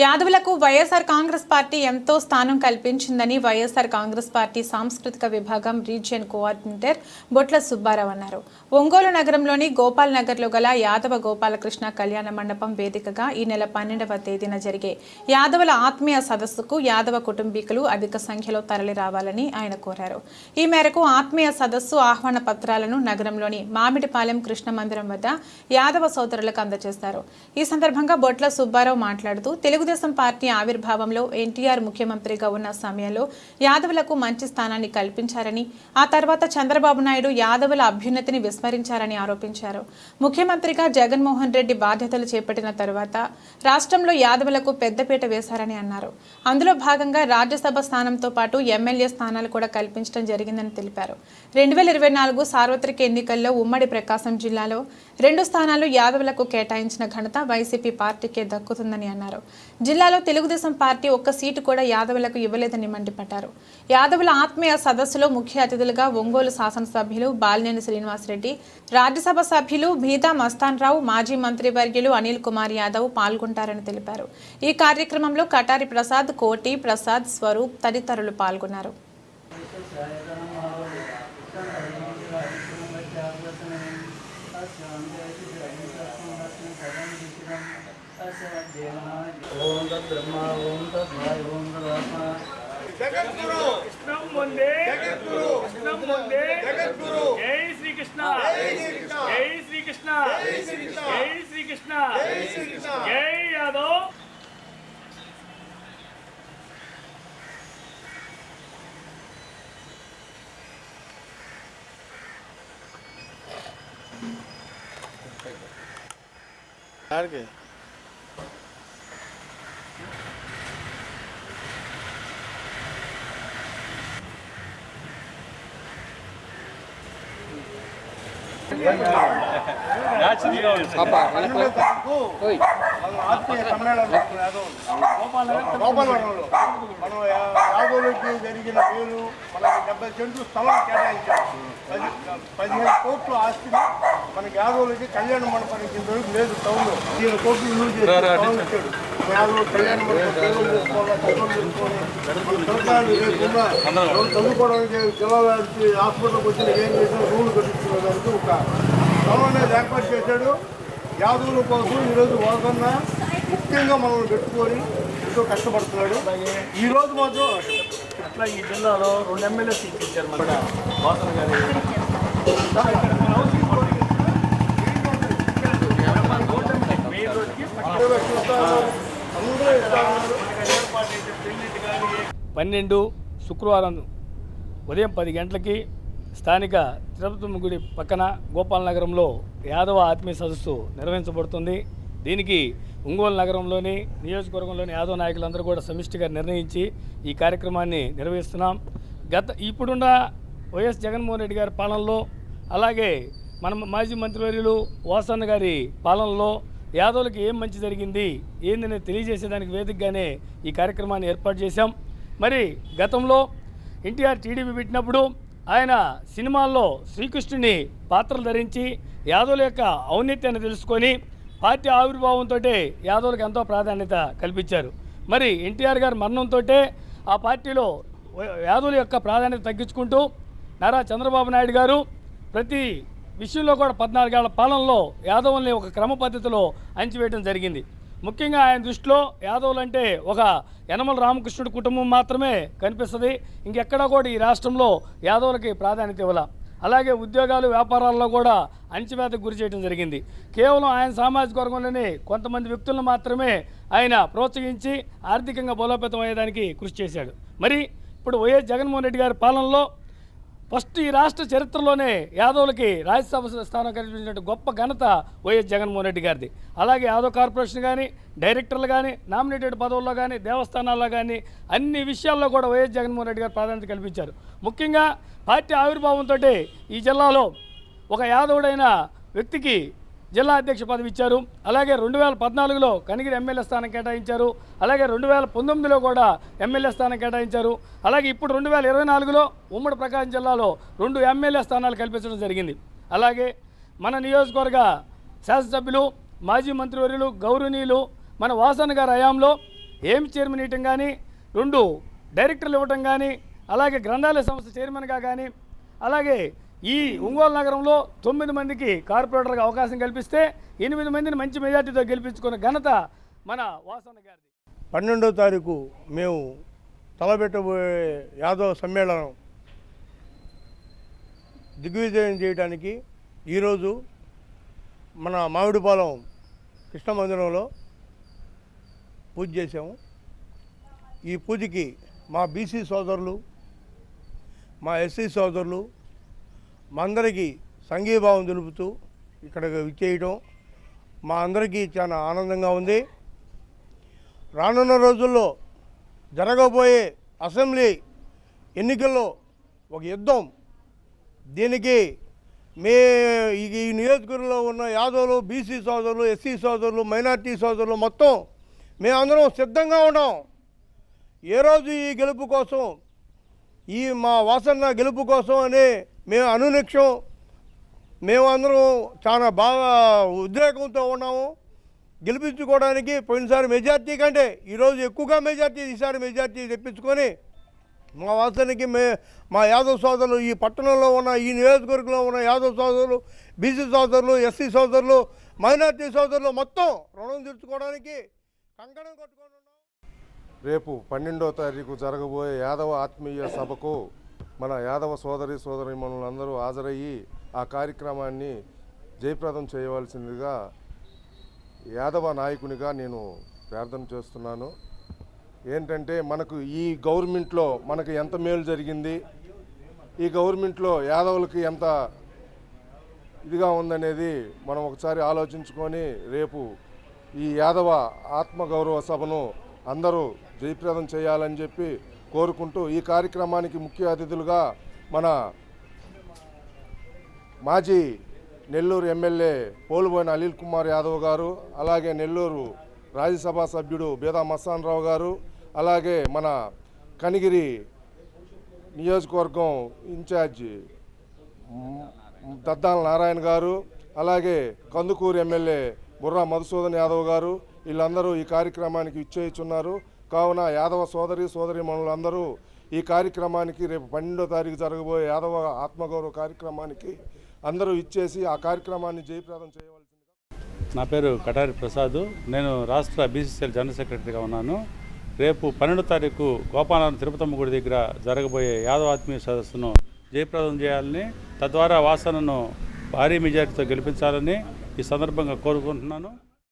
యాదవులకు YSR Congress party ఎంతో స్థానం కల్పించిందని YSR Congress party సాంస్కృతిక విభాగం రీజియన్ కోఆర్డినేటర్ బొట్ల సుబ్బారావు అన్నారు. ఒంగోలు నగరంలోని గోపాల్ నగర్లో గల యాదవ గోపాలకృష్ణ కళ్యాణ మండపం వేదికగా ఈ నెల పన్నెండవ తేదీన జరిగే యాదవుల ఆత్మీయ సదస్సుకు యాదవ కుటుంబీకులు అధిక సంఖ్యలో తరలి రావాలని ఆయన కోరారు. ఈ మేరకు ఆత్మీయ సదస్సు ఆహ్వాన పత్రాలను నగరంలోని మామిడిపాలెం కృష్ణ మందిరం వద్ద యాదవ సోదరులకు అందజేశారు. ఈ సందర్భంగా బొట్ల సుబ్బారావు మాట్లాడుతూ తెలుగు తెలుగుదేశం పార్టీ ఆవిర్భావంలో ఎన్టీఆర్ ముఖ్యమంత్రిగా ఉన్న సమయంలో యాదవులకు మంచి స్థానాన్ని కల్పించారని ఆ తర్వాత చంద్రబాబు నాయుడు యాదవుల అభ్యున్నతిని విస్మరించారని ఆరోపించారు. ముఖ్యమంత్రిగా జగన్మోహన్ రెడ్డి బాధ్యతలు చేపట్టిన తర్వాత రాష్ట్రంలో యాదవులకు పెద్దపీట వేశారని అన్నారు. అందులో భాగంగా రాజ్యసభ స్థానంతో పాటు ఎమ్మెల్యే స్థానాలు కూడా కల్పించడం జరిగిందని తెలిపారు. రెండు వేల ఇరవై నాలుగు సార్వత్రిక ఎన్నికల్లో ఉమ్మడి ప్రకాశం జిల్లాలో రెండు స్థానాలు యాదవులకు కేటాయించిన ఘనత వైసీపీ పార్టీకే దక్కుతుందని అన్నారు. జిల్లాలో తెలుగుదేశం పార్టీ ఒక్క సీటు కూడా యాదవులకు ఇవ్వలేదని మండిపడ్డారు. యాదవుల ఆత్మీయ సదస్సులో ముఖ్య అతిథులుగా ఒంగోలు శాసనసభ్యులు బాలినేని శ్రీనివాసరెడ్డి రాజ్యసభ సభ్యులు భీతా మస్తాన్ రావు మాజీ మంత్రి వర్యులు అనిల్ కుమార్ యాదవ్ పాల్గొంటారని తెలిపారు. ఈ కార్యక్రమంలో కటారి ప్రసాద్ కోటి ప్రసాద్ స్వరూప్ తదితరులు పాల్గొన్నారు. ओम तत् ब्रह्मा ओम तत् भाई ओम तत्मा जगद्गुरु कृष्णम वंदे जगद्गुरु कृष्णम वंदे जगद्गुरु जय श्री कृष्णा जय श्री कृष्णा जय श्री कृष्णा जय श्री कृष्णा जय श्री कृष्णा जय यादव Okay. గోపాలవరంలో మనం యాదవులకి జరిగిన పేరు మనకి డెబ్బై సెంట్లు స్థలం కేటాయించాం పది పదిహేను కోట్లు ఆస్తిని మనకి యాదవులకి కళ్యాణ మండపానికి ఇంతవరకు లేదు టౌన్లో పదిహేను కోట్లు యూజ్ చేసి టౌన్ యాదవులు కళ్యాణ మండపం చదువుకోవడానికి జిల్లాలో హాస్పిటల్కి వచ్చిన ఏం చేసిన రూల్ కట్టించుకునే దానికి ఒక స్థలం అనేది ఏర్పాటు చేశాడు. యాదవుల కోసం ఈరోజు వాసన్న ముఖ్యంగా మనల్ని పెట్టుకొని ఎంతో కష్టపడుతున్నాడు. ఈ రోజు మాత్రం అట్లా ఈ జిల్లాలో రెండు ఎమ్మెల్యే సీట్లు ఇచ్చారు మన వాసన గారి. పన్నెండు శుక్రవారం ఉదయం పది గంటలకి స్థానిక తిరుపతి గుడి పక్కన గోపాల్ నగరంలో యాదవ ఆత్మీయ సదస్సు నిర్వహించబడుతుంది. దీనికి ఒంగోలు నగరంలోని నియోజకవర్గంలోని యాదవ నాయకులందరూ కూడా సమిష్టిగా నిర్ణయించి ఈ కార్యక్రమాన్ని నిర్వహిస్తున్నాం. గత ఇప్పుడున్న వైఎస్ జగన్మోహన్ రెడ్డి గారి పాలనలో అలాగే మన మాజీ మంత్రివర్యులు వాసన్న గారి పాలనలో యాదవులకు ఏం మంచి జరిగింది ఏందని తెలియజేసేదానికి వేదికగానే ఈ కార్యక్రమాన్ని ఏర్పాటు చేశాం. మరి గతంలో ఎన్టీఆర్ టీడీపీ పెట్టినప్పుడు ఆయన సినిమాల్లో శ్రీకృష్ణుని పాత్రలు ధరించి యాదవుల యొక్క ఔన్నత్యాన్ని తెలుసుకొని పార్టీ ఆవిర్భావంతో యాదవులకు ఎంతో ప్రాధాన్యత కల్పించారు. మరి ఎన్టీఆర్ గారి మరణంతో ఆ పార్టీలో యాదవుల యొక్క ప్రాధాన్యత తగ్గించుకుంటూ నారా చంద్రబాబు నాయుడు గారు ప్రతి విషయంలో కూడా పద్నాలుగేళ్ళ పాలనలో యాదవుల్ని ఒక క్రమ పద్ధతిలో అంచివేయడం జరిగింది. ముఖ్యంగా ఆయన దృష్టిలో యాదవులు అంటే ఒక యనమల రామకృష్ణుడి కుటుంబం మాత్రమే కనిపిస్తుంది. ఇంకెక్కడా కూడా ఈ రాష్ట్రంలో యాదవులకి ప్రాధాన్యత ఇవ్వాల. అలాగే ఉద్యోగాలు వ్యాపారాల్లో కూడా అంచివేతకు గురి చేయడం జరిగింది. కేవలం ఆయన సామాజిక వర్గంలోని కొంతమంది వ్యక్తులను మాత్రమే ఆయన ప్రోత్సహించి ఆర్థికంగా బలోపేతం అయ్యేదానికి కృషి చేశాడు. మరి ఇప్పుడు వైఎస్ జగన్మోహన్ రెడ్డి గారి పాలనలో ఫస్ట్ ఈ రాష్ట్ర చరిత్రలోనే యాదవులకి రాజ్యసభ స్థానం కల్పించినటువంటి గొప్ప ఘనత వైఎస్ జగన్మోహన్ రెడ్డి గారిది. అలాగే యాదవ్ కార్పొరేషన్ కానీ డైరెక్టర్లు కానీ నామినేటెడ్ పదవుల్లో కానీ దేవస్థానాల్లో కానీ అన్ని విషయాల్లో కూడా వైఎస్ జగన్మోహన్ రెడ్డి గారు ప్రాధాన్యత కల్పించారు. ముఖ్యంగా పార్టీ ఆవిర్భావంతో ఈ జిల్లాలో ఒక యాదవుడైన వ్యక్తికి జిల్లా అధ్యక్ష పదవి ఇచ్చారు. అలాగే రెండు వేల పద్నాలుగులో కనిగిరి ఎమ్మెల్యే స్థానం కేటాయించారు. అలాగే రెండు వేల పంతొమ్మిదిలో కూడా ఎమ్మెల్యే స్థానం కేటాయించారు. అలాగే ఇప్పుడు రెండు వేల ఇరవై నాలుగులో ఉమ్మడి ప్రకాశం జిల్లాలో రెండు ఎమ్మెల్యే స్థానాలు కల్పించడం జరిగింది. అలాగే మన నియోజకవర్గ శాసనసభ్యులు మాజీ మంత్రివర్యులు గౌరవనీయులు మన వాసన్ గారి హయాంలో ఏం చైర్మన్ ఇవ్వటం కానీ రెండు డైరెక్టర్లు ఇవ్వటం కానీ అలాగే గ్రంథాలయ సంస్థ చైర్మన్గా కానీ అలాగే ఈ ఒంగోలు నగరంలో తొమ్మిది మందికి కార్పొరేటర్గా అవకాశం కల్పిస్తే ఎనిమిది మందిని మంచి మెజార్టీతో గెలిపించుకున్న ఘనత మన వాసన్న గారిది. పన్నెండో తారీఖు మేము తలబెట్టబోయే యాదవ్ సమ్మేళనం దిగ్విజయం చేయడానికి ఈరోజు మన మామిడిపాలెం కృష్ణ మందిరంలో పూజ చేసాము ఈ పూజకి మా బీసీ సోదరులు మా ఎస్సీ సోదరులు మా అందరికీ సంఘీభావం తెలుపుతూ ఇక్కడ విచ్చేయడం మా అందరికీ చాలా ఆనందంగా ఉంది. రానున్న రోజుల్లో జరగబోయే అసెంబ్లీ ఎన్నికల్లో ఒక యుద్ధం. దీనికి మే ఈ ఈ నియోజకవర్గంలో ఉన్న యాదవులు బీసీ సోదరులు ఎస్సీ సోదరులు మైనార్టీ సోదరులు మొత్తం మేమందరం సిద్ధంగా ఉన్నాం. ఏ రోజు ఈ గెలుపు కోసం ఈ మా వాసన్న గెలుపు కోసం అనే మేము అనునిక్షం. మేమందరం చాలా బాగా ఉద్రేకంతో ఉన్నాము. గెలిపించుకోవడానికి పోయినసారి మెజార్టీ కంటే ఈరోజు ఎక్కువగా మెజార్టీ ఈసారి మెజార్టీ తెప్పించుకొని మా వాసనకి మే మా యాదవ్ సోదరులు ఈ పట్టణంలో ఉన్న ఈ నియోజకవర్గంలో ఉన్న యాదవ్ సోదరులు బీసీ సోదరులు ఎస్సీ సోదరులు మైనార్టీ సోదరులు మొత్తం రుణం తీర్చుకోవడానికి కంకణం కట్టుకొని రేపు పన్నెండో తారీఖు జరగబోయే యాదవ ఆత్మీయ సభకు మన యాదవ సోదరి సోదరి అందరూ హాజరయ్యి ఆ కార్యక్రమాన్ని జయప్రదం చేయవలసిందిగా యాదవ నాయకునిగా నేను ప్రార్థన చేస్తున్నాను. ఏంటంటే మనకు ఈ గవర్నమెంట్లో మనకు ఎంత మేలు జరిగింది ఈ గవర్నమెంట్లో యాదవులకి ఎంత ఇదిగా ఉందనేది మనం ఒకసారి ఆలోచించుకొని రేపు ఈ యాదవ ఆత్మగౌరవ సభను అందరూ జయప్రదం చేయాలని చెప్పి కోరుకుంటూ ఈ కార్యక్రమానికి ముఖ్య అతిథులుగా మన మాజీ నెల్లూరు ఎమ్మెల్యే పోలుబోయిన అనిల్ కుమార్ యాదవ్ గారు అలాగే నెల్లూరు రాజ్యసభ సభ్యుడు బేదా మస్తాన్ రావు గారు అలాగే మన కనిగిరి నియోజకవర్గం ఇన్ఛార్జి దద్దాల నారాయణ గారు అలాగే కందుకూరు ఎమ్మెల్యే బుర్రా మధుసూదన్ యాదవ్ గారు వీళ్ళందరూ ఈ కార్యక్రమానికి ఇచ్చేయుచున్నారు కావున యాదవ సోదరి సోదరి మనులందరూ ఈ కార్యక్రమానికి రేపు పన్నెండో తారీఖు జరగబోయే యాదవ ఆత్మగౌరవ కార్యక్రమానికి అందరూ ఇచ్చేసి ఆ కార్యక్రమాన్ని జయప్రదం చేయవలసిందిగా నా పేరు కటారి ప్రసాద్. నేను రాష్ట్ర బీసీసీఎల్ జనరల్ సెక్రటరీగా ఉన్నాను. రేపు పన్నెండో తారీఖు గోపాలవరం తిరుపతమ్మ గుడి దగ్గర జరగబోయే యాదవ ఆత్మీయ సదస్సును జయప్రదం చేయాలని తద్వారా వాసనను భారీ మెజార్టీతో గెలిపించాలని ఈ సందర్భంగా కోరుకుంటున్నాను.